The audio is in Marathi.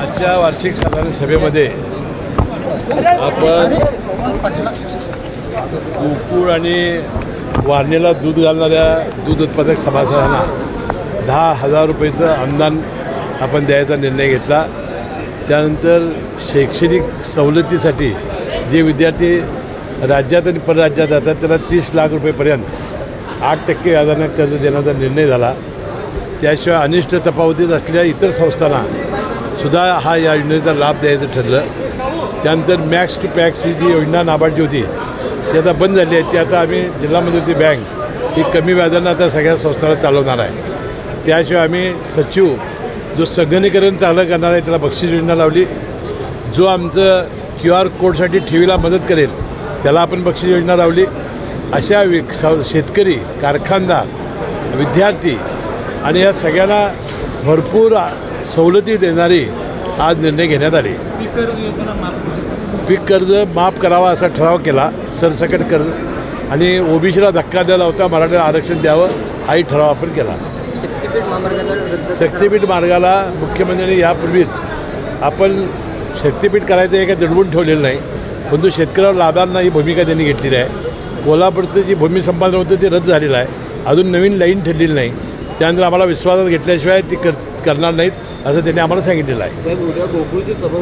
आजच्या वार्षिक साधारण सभेमध्ये आपण गोकुळ आणि वारणीला दूध घालणाऱ्या दूध उत्पादक सभासदांना दहा हजार रुपयेचं अनुदान आपण द्यायचा निर्णय घेतला. त्यानंतर शैक्षणिक सवलतीसाठी जे विद्यार्थी राज्यात आणि परराज्यात जातात त्यांना तीस लाख रुपयेपर्यंत आठ टक्के व्याजानं कर्ज देण्याचा निर्णय झाला. त्याशिवाय अनिष्ट तफावतीत असलेल्या इतर संस्थांना सुद्धा हा या योजनेचा लाभ द्यायचं ठरलं. त्यानंतर मॅक्स टू पॅक्स ही जी योजना नाबार्डची होती ती आता बंद झाली आहे. ती आता आम्ही जिल्हा मध्यवर्ती बँक ही कमी व्याजानं आता सगळ्या संस्थाला चालवणार आहे. त्याशिवाय आम्ही सचिव जो संगणीकरण चालू करणार आहे त्याला बक्षीस योजना लावली. जो आमचं क्यू आर कोडसाठी ठेवीला मदत करेल त्याला आपण बक्षीस योजना लावली. अशा विक शेतकरी कारखानदार विद्यार्थी आणि या सगळ्यांना भरपूर सवलती देणारी आज निर्णय घेण्यात आले. पीक कर्ज माफ पीक कर्ज माफ करावा असा ठराव केला सरसकट कर्ज आणि ओबीसीला धक्का द्यायला होता मराठा आरक्षण द्यावं हाही ठराव आपण केला. शक्तीपीठ मार्गाला मुख्यमंत्र्यांनी यापूर्वीच आपण शक्तीपीठ करायचं हे काही दडवून ठेवलेलं नाही परंतु शेतकऱ्यावर लाभांना ही भूमिका त्यांनी घेतलेली आहे. कोल्हापूरचं जी भूमी संपादन होतं ते रद्द झालेलं आहे. अजून नवीन लाईन ठरलेली नाही. त्यानंतर आम्हाला विश्वासात घेतल्याशिवाय ती कर करणार नाहीत. असं त्यांनी आम्हाला सांगितलेलं आहे. साहेब उद्या गोकुळची सभा